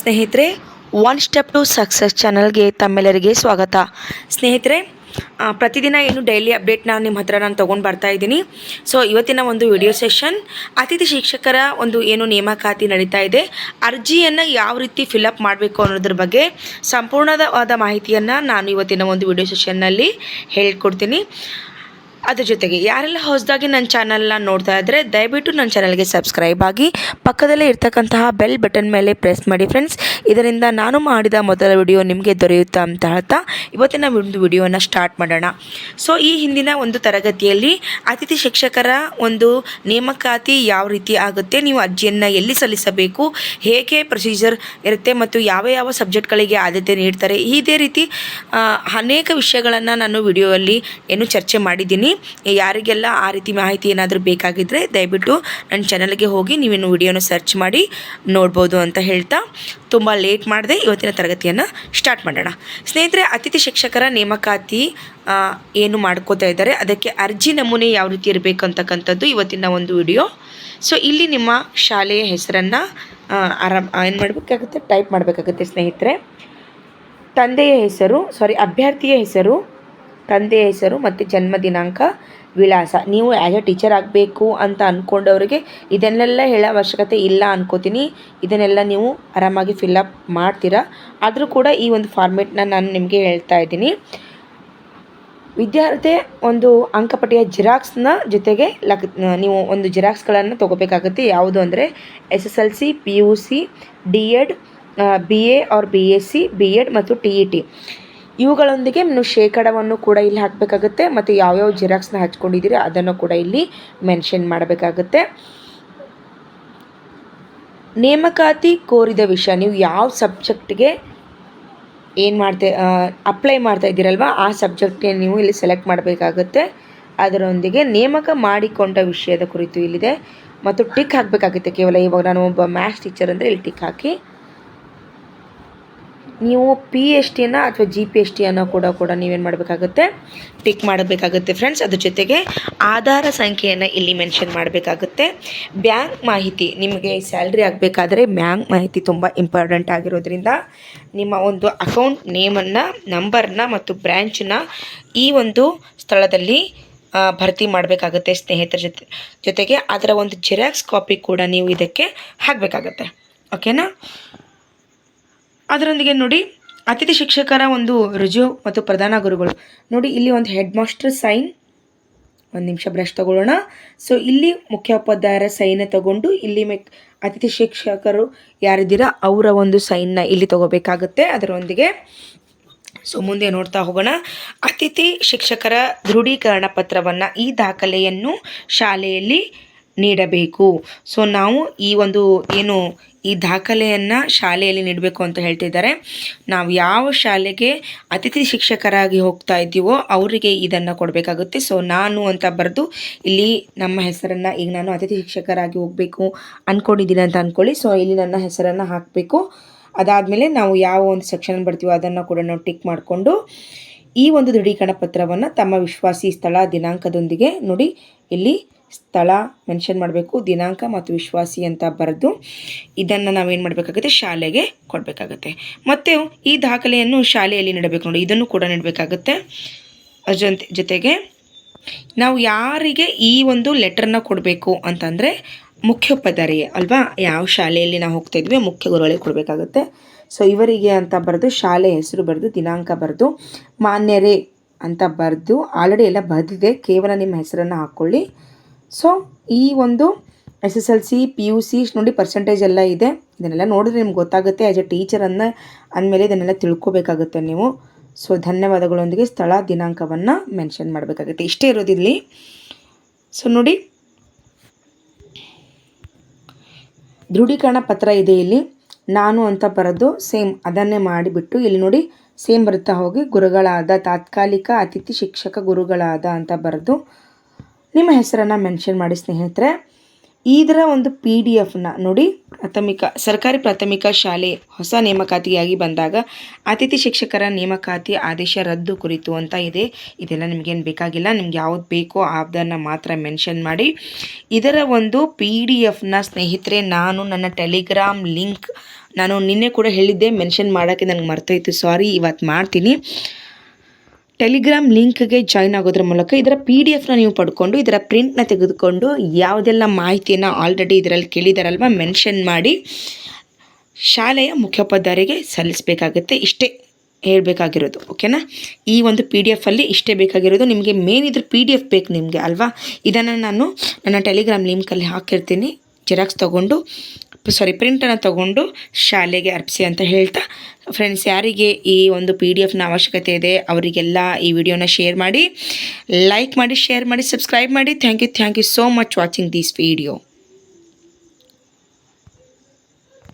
ಸ್ನೇಹಿತರೆ one step to success ಚಾನಲ್ಗೆ ತಮ್ಮೆಲ್ಲರಿಗೆ ಸ್ವಾಗತ. ಸ್ನೇಹಿತರೆ ಪ್ರತಿದಿನ ಏನು ಡೈಲಿ ಅಪ್ಡೇಟ್ನ ನಿಮ್ಮ ಹತ್ರ ನಾನು ತೊಗೊಂಡು ಬರ್ತಾ ಇದ್ದೀನಿ. ಸೊ ಇವತ್ತಿನ ಒಂದು ವಿಡಿಯೋ ಸೆಷನ್ ಅತಿಥಿ ಶಿಕ್ಷಕರ ಒಂದು ಏನು ನೇಮಕಾತಿ ನಡೀತಾ ಇದೆ, ಅರ್ಜಿಯನ್ನು ಯಾವ ರೀತಿ ಫಿಲಪ್ ಮಾಡಬೇಕು ಅನ್ನೋದ್ರ ಬಗ್ಗೆ ಸಂಪೂರ್ಣವಾದ ಮಾಹಿತಿಯನ್ನು ನಾನು ಇವತ್ತಿನ ಒಂದು ವಿಡಿಯೋ ಸೆಷನ್ನಲ್ಲಿ ಹೇಳ್ಕೊಡ್ತೀನಿ. ಅದ್ರ ಜೊತೆಗೆ ಯಾರೆಲ್ಲ ಹೊಸದಾಗಿ ನನ್ನ ಚಾನಲ್ನ ನೋಡ್ತಾ ಇದ್ದರೆ ದಯವಿಟ್ಟು ನನ್ನ ಚಾನಲ್ಗೆ ಸಬ್ಸ್ಕ್ರೈಬ್ ಆಗಿ ಪಕ್ಕದಲ್ಲೇ ಇರ್ತಕ್ಕಂತಹ ಬೆಲ್ ಬಟನ್ ಮೇಲೆ ಪ್ರೆಸ್ ಮಾಡಿ ಫ್ರೆಂಡ್ಸ್ ಇದರಿಂದ ನಾನು ಮಾಡಿದ ಮೊದಲ ವಿಡಿಯೋ ನಿಮಗೆ ದೊರೆಯುತ್ತಾ ಅಂತ ಹೇಳ್ತಾ ಇವತ್ತಿನ ಒಂದು ವಿಡಿಯೋನ ಸ್ಟಾರ್ಟ್ ಮಾಡೋಣ. ಸೊ ಈ ಹಿಂದಿನ ಒಂದು ತರಗತಿಯಲ್ಲಿ ಅತಿಥಿ ಶಿಕ್ಷಕರ ಒಂದು ನೇಮಕಾತಿ ಯಾವ ರೀತಿ ಆಗುತ್ತೆ, ನೀವು ಅರ್ಜಿಯನ್ನು ಎಲ್ಲಿ ಸಲ್ಲಿಸಬೇಕು, ಹೇಗೆ ಪ್ರೊಸೀಜರ್ ಇರುತ್ತೆ ಮತ್ತು ಯಾವ ಯಾವ ಸಬ್ಜೆಕ್ಟ್ಗಳಿಗೆ ಆದ್ಯತೆ ನೀಡ್ತಾರೆ, ಇದೇ ರೀತಿ ಅನೇಕ ವಿಷಯಗಳನ್ನು ನಾನು ವಿಡಿಯೋಲ್ಲಿ ಏನು ಚರ್ಚೆ ಮಾಡಿದ್ದೀನಿ. ಯಾರಿಗೆಲ್ಲ ಆ ರೀತಿ ಮಾಹಿತಿ ಏನಾದರೂ ಬೇಕಾಗಿದ್ದರೆ ದಯವಿಟ್ಟು ನನ್ನ ಚಾನಲ್ಗೆ ಹೋಗಿ ನೀವೇನು ವಿಡಿಯೋನ ಸರ್ಚ್ ಮಾಡಿ ನೋಡ್ಬೋದು ಅಂತ ಹೇಳ್ತಾ ತುಂಬ ಲೇಟ್ ಮಾಡದೆ ಇವತ್ತಿನ ತರಗತಿಯನ್ನು ಸ್ಟಾರ್ಟ್ ಮಾಡೋಣ. ಸ್ನೇಹಿತರೆ, ಅತಿಥಿ ಶಿಕ್ಷಕರ ನೇಮಕಾತಿ ಏನು ಮಾಡ್ಕೋತಾ ಇದ್ದಾರೆ, ಅದಕ್ಕೆ ಅರ್ಜಿ ನಮೂನೆ ಯಾವ ರೀತಿ ಇರಬೇಕು ಅಂತಕ್ಕಂಥದ್ದು ಇವತ್ತಿನ ಒಂದು ವಿಡಿಯೋ ಸೊ ಇಲ್ಲಿ ನಿಮ್ಮ ಶಾಲೆಯ ಹೆಸರನ್ನು ಆರಾಮ್ ಏನು ಮಾಡಬೇಕಾಗುತ್ತೆ? ಟೈಪ್ ಮಾಡಬೇಕಾಗುತ್ತೆ ಸ್ನೇಹಿತರೆ. ತಂದೆಯ ಹೆಸರು ಸಾರಿ ಅಭ್ಯರ್ಥಿಯ ಹೆಸರು ತಂದೆಯ ಹೆಸರು ಮತ್ತು ಜನ್ಮ ದಿನಾಂಕ ವಿಳಾಸ. ನೀವು ಆ್ಯಸ್ ಎ ಟೀಚರ್ ಆಗಬೇಕು ಅಂತ ಅಂದ್ಕೊಂಡವ್ರಿಗೆ ಇದನ್ನೆಲ್ಲ ಹೇಳೋ ಅವಶ್ಯಕತೆ ಇಲ್ಲ ಅನ್ಕೋತೀನಿ. ಇದನ್ನೆಲ್ಲ ನೀವು ಆರಾಮಾಗಿ ಫಿಲ್ಲಪ್ ಮಾಡ್ತೀರಾ. ಆದರೂ ಕೂಡ ಈ ಒಂದು ಫಾರ್ಮೇಟ್ನ ನಾನು ನಿಮಗೆ ಹೇಳ್ತಾ ಇದ್ದೀನಿ. ವಿದ್ಯಾರ್ಥಿ ಒಂದು ಅಂಕಪಟ್ಟಿಯ ಜಿರಾಕ್ಸ್ನ ಜೊತೆಗೆ ಲಕ್, ನೀವು ಒಂದು ಜಿರಾಕ್ಸ್ಗಳನ್ನು ತೊಗೋಬೇಕಾಗುತ್ತೆ. ಯಾವುದು ಅಂದರೆ S S L C P U C D Ed B A or B S C B Ed ಮತ್ತು ಟಿ ಇ ಟಿ ಇವುಗಳೊಂದಿಗೆ ನೀವು ಶೇಕಡವನ್ನು ಕೂಡ ಇಲ್ಲಿ ಹಾಕಬೇಕಾಗುತ್ತೆ. ಮತ್ತು ಯಾವ್ಯಾವ ಜಿರಾಕ್ಸ್ನ ಹಚ್ಕೊಂಡಿದ್ದೀರಿ ಅದನ್ನು ಕೂಡ ಇಲ್ಲಿ ಮೆನ್ಷನ್ ಮಾಡಬೇಕಾಗುತ್ತೆ. ನೇಮಕಾತಿ ಕೋರಿದ ವಿಷಯ, ನೀವು ಯಾವ ಸಬ್ಜೆಕ್ಟ್ಗೆ ಏನು ಮಾಡ್ತಾ ಅಪ್ಲೈ ಮಾಡ್ತಾ ಇದ್ದೀರಲ್ವ, ಆ ಸಬ್ಜೆಕ್ಟ್ಗೆ ನೀವು ಇಲ್ಲಿ ಸೆಲೆಕ್ಟ್ ಮಾಡಬೇಕಾಗುತ್ತೆ. ಅದರೊಂದಿಗೆ ನೇಮಕ ಮಾಡಿಕೊಂಡ ವಿಷಯದ ಕುರಿತು ಇಲ್ಲಿದೆ. ಮತ್ತು ಟಿಕ್ ಹಾಕಬೇಕಾಗುತ್ತೆ. ಕೇವಲ ಇವಾಗ ನಾನು ಒಬ್ಬ ಮ್ಯಾಥ್ಸ್ ಟೀಚರ್ ಅಂದರೆ ಇಲ್ಲಿ ಟಿಕ್ ಹಾಕಿ ನೀವು ಪಿ ಎಸ್ ಟಿಯನ್ನು ಅಥವಾ ಜಿ ಪಿ ಎಸ್ ಟಿಯನ್ನು ಕೂಡ ಕೂಡ ನೀವೇನು ಮಾಡಬೇಕಾಗುತ್ತೆ? ಟಿಕ್ ಮಾಡಬೇಕಾಗುತ್ತೆ ಫ್ರೆಂಡ್ಸ್ ಅದ್ರ ಜೊತೆಗೆ ಆಧಾರ ಸಂಖ್ಯೆಯನ್ನು ಇಲ್ಲಿ ಮೆನ್ಷನ್ ಮಾಡಬೇಕಾಗುತ್ತೆ. ಬ್ಯಾಂಕ್ ಮಾಹಿತಿ ನಿಮಗೆ ಸ್ಯಾಲ್ರಿ ಆಗಬೇಕಾದ್ರೆ ಬ್ಯಾಂಕ್ ಮಾಹಿತಿ ತುಂಬ ಇಂಪಾರ್ಟೆಂಟ್ ಆಗಿರೋದ್ರಿಂದ ನಿಮ್ಮ ಒಂದು ಅಕೌಂಟ್ ನೇಮನ್ನು ನಂಬರ್ನ ಮತ್ತು ಬ್ರ್ಯಾಂಚನ್ನ ಈ ಒಂದು ಸ್ಥಳದಲ್ಲಿ ಭರ್ತಿ ಮಾಡಬೇಕಾಗುತ್ತೆ ಸ್ನೇಹಿತರ ಜೊತೆ, ಜೊತೆಗೆ ಅದರ ಒಂದು ಜೆರಾಕ್ಸ್ ಕಾಪಿ ಕೂಡ ನೀವು ಇದಕ್ಕೆ ಹಾಕಬೇಕಾಗತ್ತೆ. ಓಕೆನಾ ಅದರೊಂದಿಗೆ ನೋಡಿ, ಅತಿಥಿ ಶಿಕ್ಷಕರ ಒಂದು ರುಜು ಮತ್ತು ಪ್ರಧಾನ ಗುರುಗಳು. ನೋಡಿ, ಇಲ್ಲಿ ಒಂದು ಹೆಡ್ ಮಾಸ್ಟರ್ ಸೈನ್. ಒಂದು ನಿಮಿಷ ಬ್ರಷ್ ತಗೊಳ್ಳೋಣ. ಸೊ ಇಲ್ಲಿ ಮುಖ್ಯೋಪಾಧ್ಯಾಯರ ಸೈನ್ ತಗೊಂಡು, ಇಲ್ಲಿ ಮೆಕ್ ಅತಿಥಿ ಶಿಕ್ಷಕರು ಯಾರಿದ್ದೀರಾ, ಅವರ ಒಂದು ಸೈನ್ನ ಇಲ್ಲಿ ತಗೋಬೇಕಾಗುತ್ತೆ. ಅದರೊಂದಿಗೆ, ಸೊ, ಮುಂದೆ ನೋಡ್ತಾ ಹೋಗೋಣ. ಅತಿಥಿ ಶಿಕ್ಷಕರ ದೃಢೀಕರಣ ಪತ್ರವನ್ನು ಈ ದಾಖಲೆಯನ್ನು ಶಾಲೆಯಲ್ಲಿ ನೀಡಬೇಕು. ಸೊ ನಾವು ಈ ಒಂದು ಏನು ಈ ದಾಖಲೆಯನ್ನು ಶಾಲೆಯಲ್ಲಿ ನೀಡಬೇಕು ಅಂತ ಹೇಳ್ತಿದ್ದಾರೆ. ನಾವು ಯಾವ ಶಾಲೆಗೆ ಅತಿಥಿ ಶಿಕ್ಷಕರಾಗಿ ಹೋಗ್ತಾ ಇದ್ದೀವೋ ಅವರಿಗೆ ಇದನ್ನು ಕೊಡಬೇಕಾಗುತ್ತೆ. ಸೊ ನಾನು ಅಂತ ಬರೆದು ಇಲ್ಲಿ ನಮ್ಮ ಹೆಸರನ್ನು ಈಗ ನಾನು ಅತಿಥಿ ಶಿಕ್ಷಕರಾಗಿ ಹೋಗಬೇಕು ಅಂದ್ಕೊಂಡಿದ್ದೀನಿ ಅಂತ ಅಂದ್ಕೊಳ್ಳಿ ಸೊ ಇಲ್ಲಿ ನನ್ನ ಹೆಸರನ್ನು ಹಾಕಬೇಕು. ಅದಾದಮೇಲೆ ನಾವು ಯಾವ ಒಂದು ಸೆಕ್ಷನ್ ಬರ್ತೀವೋ ಅದನ್ನು ಕೂಡ ನಾವು ಟಿಕ್ ಮಾಡಿಕೊಂಡು ಈ ಒಂದು ದೃಢೀಕರಣ ಪತ್ರವನ್ನು ತಮ್ಮ ವಿಶ್ವಾಸಿ ಸ್ಥಳ ದಿನಾಂಕದೊಂದಿಗೆ ನೋಡಿ ಇಲ್ಲಿ ಸ್ಥಳ ಮೆನ್ಷನ್ ಮಾಡಬೇಕು, ದಿನಾಂಕ ಮತ್ತು ವಿಶ್ವಾಸಿ ಅಂತ ಬರೆದು ಇದನ್ನು ನಾವೇನು ಮಾಡಬೇಕಾಗುತ್ತೆ? ಶಾಲೆಗೆ ಕೊಡಬೇಕಾಗುತ್ತೆ. ಮತ್ತು ಈ ದಾಖಲೆಯನ್ನು ಶಾಲೆಯಲ್ಲಿ ನೀಡಬೇಕು ನೋಡಿ, ಇದನ್ನು ಕೂಡ ನೀಡಬೇಕಾಗುತ್ತೆ. ಜೊತೆ ಜೊತೆಗೆ ನಾವು ಯಾರಿಗೆ ಈ ಒಂದು ಲೆಟರ್ನ ಕೊಡಬೇಕು ಅಂತಂದರೆ ಮುಖ್ಯೋಪಾಧ್ಯಾಯ ಅಲ್ವಾ? ಯಾವ ಶಾಲೆಯಲ್ಲಿ ನಾವು ಹೋಗ್ತಾ ಇದ್ವಿ, ಮುಖ್ಯ ಗುರುಗಳಿಗೆ ಕೊಡಬೇಕಾಗುತ್ತೆ. ಸೊ ಇವರಿಗೆ ಅಂತ ಬರೆದು, ಶಾಲೆ ಹೆಸರು ಬರೆದು, ದಿನಾಂಕ ಬರೆದು, ಮಾನ್ಯರೇ ಅಂತ ಬರೆದು ಆಲ್ರೆಡಿ ಎಲ್ಲ ಬರೆದಿದೆ. ಕೇವಲ ನಿಮ್ಮ ಹೆಸರನ್ನು ಹಾಕ್ಕೊಳ್ಳಿ. ಸೊ ಈ ಒಂದು S S L C P U C ನೋಡಿ ಪರ್ಸೆಂಟೇಜ್ ಎಲ್ಲ ಇದೆ. ಇದನ್ನೆಲ್ಲ ನೋಡಿದ್ರೆ ನಿಮ್ಗೆ ಗೊತ್ತಾಗುತ್ತೆ ಆ್ಯಸ್ ಎ ಟೀಚರ್ ಅನ್ನ ಅಂದಮೇಲೆ ಇದನ್ನೆಲ್ಲ ತಿಳ್ಕೊಬೇಕಾಗುತ್ತೆ ನೀವು. ಸೊ ಧನ್ಯವಾದಗಳೊಂದಿಗೆ ಸ್ಥಳ ದಿನಾಂಕವನ್ನು ಮೆನ್ಷನ್ ಮಾಡಬೇಕಾಗುತ್ತೆ. ಇಷ್ಟೇ ಇರೋದಿಲ್ಲಿ ಸೊ ನೋಡಿ. ದೃಢೀಕರಣ ಪತ್ರ ಇದೆ ಇಲ್ಲಿ. ನಾನು ಅಂತ ಬರೋದು ಸೇಮ್ ಅದನ್ನೇ ಮಾಡಿಬಿಟ್ಟು ಇಲ್ಲಿ ನೋಡಿ ಸೇಮ್ ಬರ್ತಾ ಹೋಗಿ ಗುರುಗಳಾದ, ತಾತ್ಕಾಲಿಕ ಅತಿಥಿ ಶಿಕ್ಷಕ ಗುರುಗಳಾದ ಅಂತ ಬರೆದು ನಿಮ್ಮ ಹೆಸರನ್ನು ಮೆನ್ಷನ್ ಮಾಡಿ ಸ್ನೇಹಿತರೆ. ಇದರ ಒಂದು ಪಿ ಡಿ ಎಫ್ನ ನೋಡಿ, ಪ್ರಾಥಮಿಕ, ಸರ್ಕಾರಿ ಪ್ರಾಥಮಿಕ ಶಾಲೆ ಹೊಸ ನೇಮಕಾತಿಯಾಗಿ ಬಂದಾಗ ಅತಿಥಿ ಶಿಕ್ಷಕರ ನೇಮಕಾತಿ ಆದೇಶ ರದ್ದು ಕುರಿತು ಅಂತ ಇದೆ. ಇದೆಲ್ಲ ನಿಮಗೇನು ಬೇಕಾಗಿಲ್ಲ, ನಿಮ್ಗೆ ಯಾವ್ದು ಬೇಕೋ ಅದನ್ನು ಮಾತ್ರ ಮೆನ್ಷನ್ ಮಾಡಿ. ಇದರ ಒಂದು ಪಿ ಡಿ ಎಫ್ನ ಸ್ನೇಹಿತರೆ, ನಾನು ನನ್ನ ಟೆಲಿಗ್ರಾಮ್ ಲಿಂಕ್ ನಾನು ನಿನ್ನೆ ಕೂಡ ಹೇಳಿದ್ದೆ, ಮೆನ್ಷನ್ ಮಾಡೋಕ್ಕೆ ನನಗೆ ಮರ್ತೋಯ್ತು, ಸಾರಿ ಇವತ್ತು ಮಾಡ್ತೀನಿ. ಟೆಲಿಗ್ರಾಮ್ ಲಿಂಕ್ಗೆ ಜಾಯ್ನ್ ಆಗೋದ್ರ ಮೂಲಕ ಇದರ ಪಿ ಡಿ ಎಫ್ನ ನೀವು ಪಡ್ಕೊಂಡು ಇದರ ಪ್ರಿಂಟ್ನ ತೆಗೆದುಕೊಂಡು ಯಾವುದೆಲ್ಲ ಮಾಹಿತಿಯನ್ನು ಆಲ್ರೆಡಿ ಇದರಲ್ಲಿ ಕೇಳಿದಾರಲ್ವ ಮೆನ್ಷನ್ ಮಾಡಿ ಶಾಲೆಯ ಮುಖ್ಯೋಪಾಧ್ಯಾಯರಿಗೆ ಸಲ್ಲಿಸಬೇಕಾಗುತ್ತೆ. ಇಷ್ಟೇ ಹೇಳಬೇಕಾಗಿರೋದು ಓಕೆನಾ ಈ ಒಂದು ಪಿ ಡಿ ಎಫಲ್ಲಿ ಇಷ್ಟೇ ಬೇಕಾಗಿರೋದು. ನಿಮಗೆ ಮೇನ್ ಇದ್ರ ಪಿ ಡಿ ಎಫ್ ಬೇಕು ನಿಮಗೆ, ಅಲ್ವಾ? ಇದನ್ನು ನಾನು ನನ್ನ ಟೆಲಿಗ್ರಾಮ್ ಲಿಂಕಲ್ಲಿ ಹಾಕಿರ್ತೀನಿ. ಜೆರಾಕ್ಸ್ ತೊಗೊಂಡು ಸಾರಿ ಪ್ರಿಂಟನ್ನು ತಗೊಂಡು ಶಾಲೆಗೆ ಅರ್ಪಿಸಿ ಅಂತ ಹೇಳ್ತಾ. ಫ್ರೆಂಡ್ಸ್ ಯಾರಿಗೆ ಈ ಒಂದು ಪಿ ಡಿ ಎಫ್ನ ಅವಶ್ಯಕತೆ ಇದೆ, ಅವರಿಗೆಲ್ಲ ಈ ವಿಡಿಯೋನ ಶೇರ್ ಮಾಡಿ ಲೈಕ್ ಮಾಡಿ ಶೇರ್ ಮಾಡಿ ಸಬ್ಸ್ಕ್ರೈಬ್ ಮಾಡಿ. Thank you thank you so much watching this video